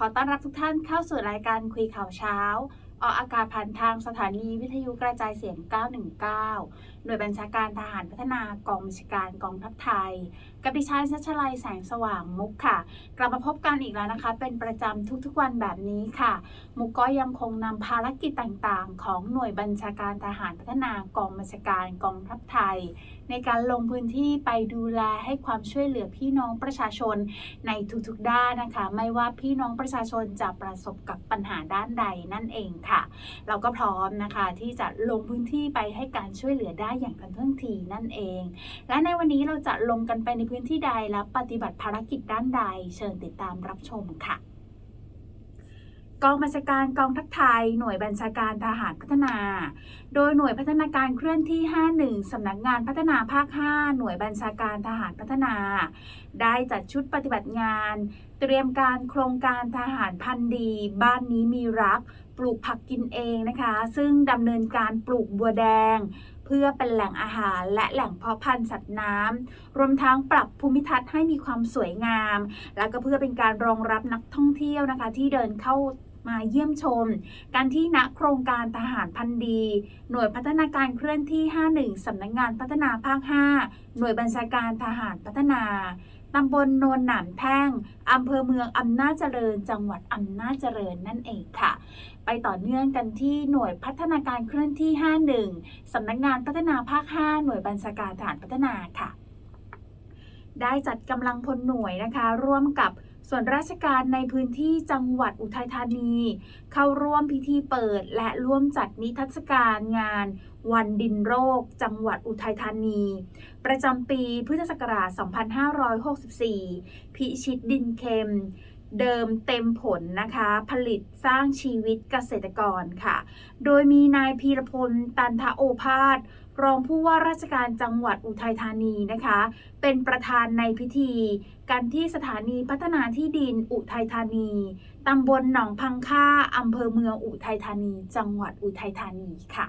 ขอต้อนรับทุกท่านเข้าสู่รายการคุยข่าวเช้าออกอากาศผ่านทางสถานีวิทยุกระจายเสียง 919 หน่วยบัญชาการทหารพัฒนากองบัญชาการกองทัพไทย กับดิฉันชัชลัยแสงสว่างมุกค่ะ กลับมาพบกันอีกแล้วนะคะ เป็นประจำทุกๆวันแบบนี้ค่ะ มุกก็ยังคงนำภารกิจต่างๆ ของหน่วยบัญชาการทหารพัฒนากองบัญชาการกองทัพไทย ในการลงพื้นที่ไปดูแลให้ความช่วยเหลือพี่น้องประชาชนในทุกๆด้านนะคะ ไม่ว่าพี่น้องประชาชนจะประสบกับปัญหาด้านใดนั่นเองค่ะ เราก็พร้อมนะคะที่จะลงพื้นที่ไปให้การช่วยเหลือได้อย่างทันท่วงทีนั่นเอง และในวันนี้เราจะลงกันไปในพื้นที่ใดและปฏิบัติภารกิจด้านใด เชิญติดตามรับชมค่ะกองบัญชาการกองทัพไทย หน่วยบัญชาการทหารพัฒนา โดยหน่วยพัฒนาการเคลื่อนที่ 51 สำนักงานพัฒนาภาค 5 หน่วยบัญชาการทหารพัฒนา ได้จัดชุดปฏิบัติงานเตรียมการโครงการทหารพันธุ์ดี บ้านนี้มีรัก ปลูกผักกินเองนะคะ ซึ่งดำเนินการปลูกบัวแดง เพื่อเป็นแหล่งอาหารและแหล่งเพาะพันธุ์สัตว์น้ำรวมทั้งปรับภูมิทัศน์ให้มีความสวยงาม และก็เพื่อเป็นการรองรับนักท่องเที่ยวนะคะ ที่เดินเข้า มาเยี่ยมชม การที่ณโครงการทหารพันธ์ดี หน่วยพัฒนาการเคลื่อนที่ 51 สำนักงงานพัฒนาภาค 5 หน่วยบัญชาการทหารพัฒนาตำบลโนนหนามแท่งอำเภอเมืองอำนาจเจริญ จังหวัดอำนาจเจริญนั่นเองค่ะ ไปต่อเนื่องกันที่หน่วยพัฒนาการเคลื่อนที่ 51 สำนักงานพัฒนาภาค 5 หน่วยบัญชาการทหารพัฒนาค่ะ ได้จัดกำลังพลหน่วยนะคะ ร่วมกับ ส่วนราชการในพื้นที่จังหวัดอุทัยธานี เข้าร่วมพิธีเปิด และร่วมจัดนิทรรศการงาน วันดินโรค จังหวัดอุทัยธานี ประจำปีพุทธศักราช 2564 พิชิตดินเค็ม เดิมเต็มผลนะคะ ผลิตสร้างชีวิตเกษตรกรค่ะ โดยมีนายพีรพลตันทโอภาสรองผู้ว่าราชการจังหวัดอุทัยธานีนะคะ เป็นประธานในพิธี กันที่สถานีพัฒนาที่ดินอุทัยธานี ตำบลหนองพังค่าอำเภอเมืองอุทัยธานี จังหวัดอุทัยธานีค่ะ